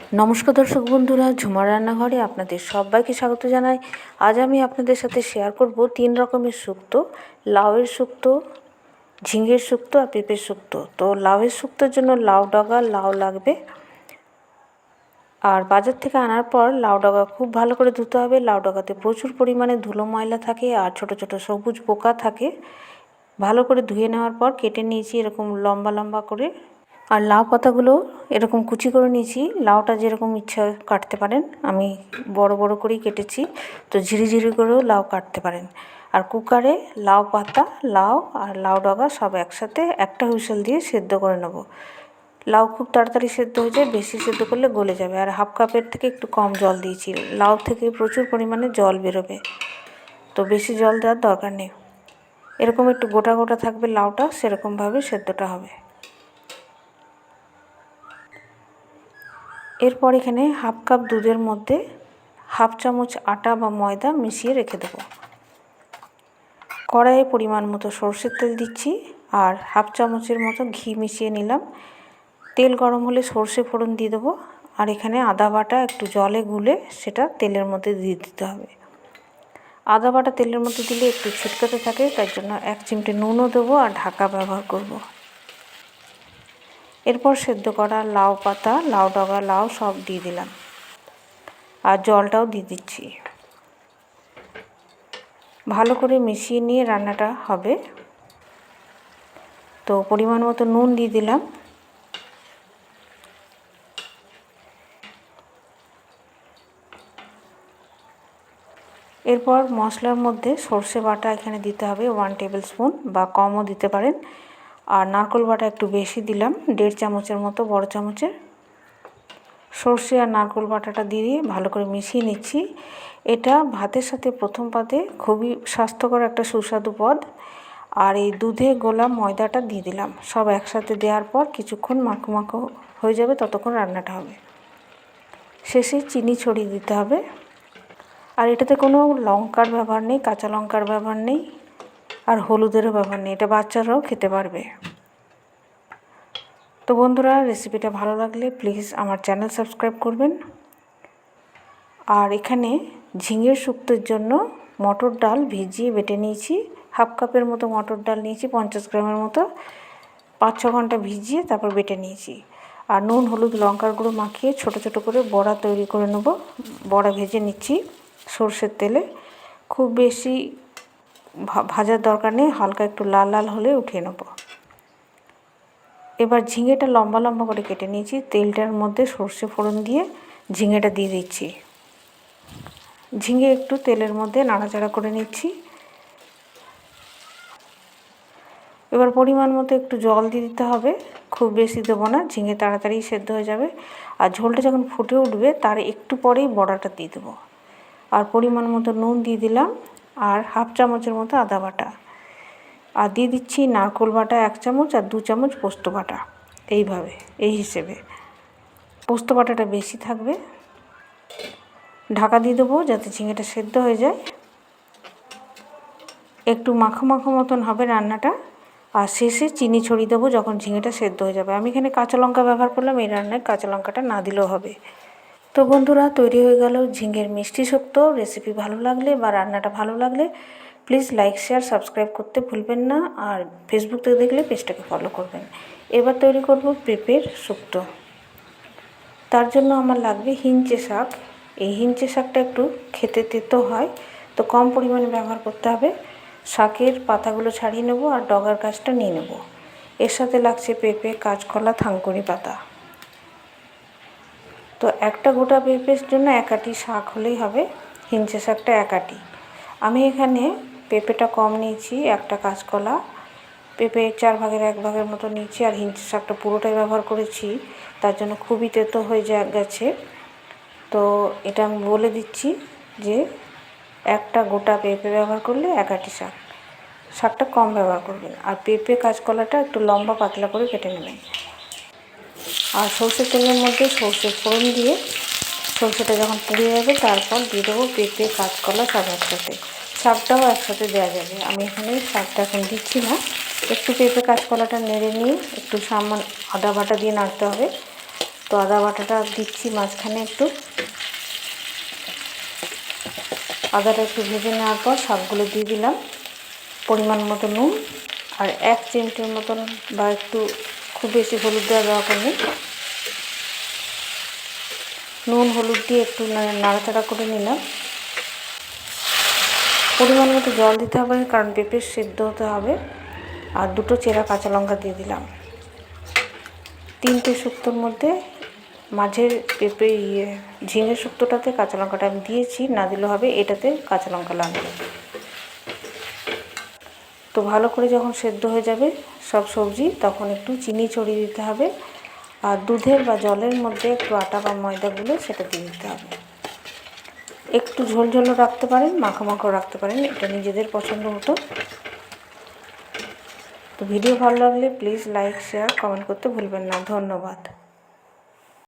নমস্কার দর্শক বন্ধুরা ঝুমার রান্নাঘরে আপনাদের সবাইকে স্বাগত জানাই। আজ আমি আপনাদের সাথে শেয়ার করব তিন রকমের শুক্তো, লাউয়ের শুক্তো, ঝিঙের শুক্তো আর পেঁপের শুক্তো। তো লাউয়ের শুক্তোর জন্য লাউ ডগা, লাউ লাগবে। আর বাজার থেকে আনার পর লাউ ডগা খুব ভালো করে ধুতে হবে। লাউ ডগাতে প্রচুর পরিমাণে ধুলো ময়লা থাকে আর ছোট ছোট সবুজ পোকা থাকে। ভালো করে ধুয়ে নেওয়ার পর কেটে নিয়েছি এরকম লম্বা লম্বা করে আর লাউ পাতাগুলো এরকম কুচি করে নিয়েছি। লাউটা যেরকম ইচ্ছা কাটতে পারেন। আমি বড় বড় করেই কেটেছি। তো ঝিরিঝিরি করেও লাউ কাটতে পারেন। আর কুকারে লাউ পাতা, লাউ আর লাউ ডগা সব একসাথে একটা হুইসেল দিয়ে সেদ্ধ করে নেব। লাউ খুব তাড়াতাড়ি সেদ্ধ হয়ে যায়, বেশি সেদ্ধ করলে গলে যাবে। আর হাফ কাপের থেকে একটু কম জল দিয়েছি। লাউ থেকে প্রচুর পরিমাণে জল বেরোবে। তো বেশি জল দেওয়ার দরকার নেই। এরকম একটু গোটা গোটা থাকবে লাউটা, সেরকমভাবে সেদ্ধটা হবে। এরপর এখানে হাফ কাপ দুধের মধ্যে হাফ চামচ আটা বা ময়দা মিশিয়ে রেখে দেবো। কড়াইয়ে পরিমাণ মতো সর্ষের তেল দিচ্ছি আর হাফ চামচের মতো ঘি মিশিয়ে নিলাম। তেল গরম হলে সর্ষে ফোড়ন দিয়ে দেবো আর এখানে আদা বাটা একটু জলে গুলে সেটা তেলের মধ্যে দিয়ে দিতে হবে। আদা বাটা তেলের মধ্যে দিলে একটু ছিটকাতে থাকে, তাই জন্য এক চিমটে নুনও দেবো আর ঢাকা ব্যবহার করব। এরপর সেদ্ধ করা লাউ পাতা, লাউ ডগা, লাউ সব দিয়ে দিলাম। আর জলটাও দিয়ে দিচ্ছি। ভালো করে মিশিয়ে নিয়ে রান্নাটা হবে। তো পরিমাণ মতো নুন দিয়ে দিলাম। এরপর মশলার মধ্যে সর্ষে বাটা এখানে দিতে হবে, ওয়ান টেবিল স্পুন বা কমও দিতে পারেন। আর নারকোল বাটা একটু বেশি দিলাম, দেড় চামচের মতো, বড় চামচের। সর্ষে আর নারকোল বাটাটা দিয়ে ভালো করে মিশিয়ে নিচ্ছি। এটা ভাতের সাথে প্রথম পাতে খুবই স্বাস্থ্যকর একটা সুস্বাদু পদ। আর এই দুধে গোলা ময়দাটা দিয়ে দিলাম। সব একসাথে দেওয়ার পর কিছুক্ষণ মাখো মাখো হয়ে যাবে, ততক্ষণ রান্নাটা হবে। শেষে চিনি ছড়িয়ে দিতে হবে। আর এটাতে কোনো লঙ্কার ব্যবহার নেই, কাঁচা লঙ্কার ব্যবহার নেই। আর হলুদেরও ব্যবহার নেই, এটা বাচ্চারাও খেতে পারবে। তো বন্ধুরা রেসিপিটা ভালো লাগলে প্লিজ আমার চ্যানেল সাবস্ক্রাইব করবেন। আর এখানে ঝিঙের শুক্তোর জন্য মটর ডাল ভিজিয়ে বেটে নিয়েছি। হাফ কাপের মতো মটর ডাল নিয়েছি, পঞ্চাশ গ্রামের মতো। পাঁচ ছ ঘণ্টা ভিজিয়ে তারপর বেটে নিয়েছি। আর নুন, হলুদ, লঙ্কার গুঁড়ো মাখিয়ে ছোট ছোট করে বড়া তৈরি করে নেব। বড়া ভেজে নিচ্ছি সর্ষের তেলে। খুব বেশি ভাজার দরকার নেই, হালকা একটু লাল লাল হলে উঠিয়ে নেব। এবার ঝিঙেটা লম্বা লম্বা করে কেটে নিয়েছি, তেলটার মধ্যে সর্ষে ফোড়ন দিয়ে ঝিঙেটা দিয়ে দিচ্ছি। ঝিঙে একটু তেলের মধ্যে নাড়াচাড়া করে নিচ্ছি। এবার পরিমাণ মতো একটু জল দিয়ে দিতে হবে, খুব বেশি দেবো না, ঝিঙে তাড়াতাড়ি সেদ্ধ হয়ে যাবে। আর ঝোলটা যখন ফুটে উঠবে, তার একটু পরেই বড়াটা দিয়ে দেবো। আর পরিমাণ মতো নুন দিয়ে দিলাম আর হাফ চামচের মতো আদা বাটা। আর দিয়ে দিচ্ছি নারকোল বাটা এক চামচ আর দু চামচ পোস্ত বাটা। এইভাবে, এই হিসেবে। পোস্ত বাটাটা বেশি থাকবে। ঢাকা দিয়ে দেবো যাতে ঝিঙেটা সেদ্ধ হয়ে যায়। একটু মাখো মাখো মতন হবে রান্নাটা। আর শেষে চিনি ছড়িয়ে দেবো যখন ঝিঙেটা সেদ্ধ হয়ে যাবে। আমি এখানে কাঁচা লঙ্কা ব্যবহার করলাম, এই রান্নায় কাঁচা লঙ্কাটা না দিলেও হবে। তো বন্ধুরা, তৈরি হয়ে গেল ঝিঙের মিষ্টি শুক্তো রেসিপি ভালো লাগলে বা রান্নাটা ভালো লাগলে প্লিজ লাইক শেয়ার সাবস্ক্রাইব করতে ভুলবেন না। আর ফেসবুক থেকে দেখলে পেজটাকে ফলো করবেন। এবার তৈরি করব পেঁপের শুক্তো। তার জন্য আমার লাগবে হিঞ্চে শাক। এই হিঞ্চে শাকটা একটু খেতে তেতো হয়, তো কম পরিমাণে ব্যবহার করতে হবে। শাকের পাতাগুলো ছাড়িয়ে নেব আর ডগার গাছটা নিয়ে নেব। এর সাথে লাগছে পেঁপে, কাঁচকলা থাঙ্কুনি পাতা। তো একটা গোটা পেঁপের জন্য একাটি শাক হলেই হবে হিঞ্চে শাকটা একাটি। আমি এখানে পেঁপেটা কম নিয়েছি, একটা কাঁচকলা, পেঁপে চার ভাগের এক ভাগের মতো নিয়েছি আর হিঞ্চে শাকটা পুরোটাই ব্যবহার করেছি, তার জন্য খুবই তেতো হয়ে যা গেছে। তো এটা আমি বলে দিচ্ছি যে একটা গোটা পেঁপে ব্যবহার করলে একাটি শাক। শাকটা কম ব্যবহার করবেন আর পেঁপে কাঁচকলাটা একটু লম্বা পাতলা করে কেটে নেবেন। আর সর্ষের তেলের মধ্যে সর্ষে ফোড়ন দিয়ে সর্ষেটা যখন পুড়ে যাবে, তারপর দিয়ে দেবো পেঁপে, কাঁচকলা সব একসাথে শাকটাও একসাথে দেওয়া যাবে। আমি এখানে শাকটা এখন দিচ্ছি না। একটু পেঁপে, কাঁচকলাটা নেড়ে নিয়ে একটু সামান আদা বাটা দিয়ে নাড়তে হবে। তো আদা বাটাটা দিচ্ছি মাঝখানে একটু। আদাটা একটু ভেজে নেওয়ার পর শাকগুলো দিয়ে দিলাম। পরিমাণ মতো নুন আর এক চিমটির মতন বা একটু খুব বেশি হলুদ দেওয়া দরকার নেই। নুন, হলুদ দিয়ে একটু নাড়াচাড়া করে নিলাম। পরিমাণ মতো জল দিতে হবে কারণ পেঁপে সেদ্ধ হতে হবে। আর দুটো চেরা কাঁচা লঙ্কা দিয়ে দিলাম। তিনটে শুক্তোর মধ্যে মাঝের পেঁপে ইয়ে ঝিঙে শুক্তোটাতে কাঁচা লঙ্কাটা আমি দিয়েছি, না দিলে হবে এটাতে কাঁচা লঙ্কা লাগবে। ভালো করে যখন সেদ্ধ হয়ে যাবে সব সবজি, তখন একটু চিনি ছড়িয়ে দিতে হবে। আর দুধের বা জলের মধ্যে একটু আটা বা ময়দা গুলে সেটা দিয়ে দিতে হবে। একটু ঝোল ঝোলও রাখতে পারেন মাখো মাখো রাখতে পারেন, এটা নিজেদের পছন্দ মতো। তো ভিডিও ভালো লাগলে প্লিজ লাইক শেয়ার কমেন্ট করতে ভুলবেন না। ধন্যবাদ।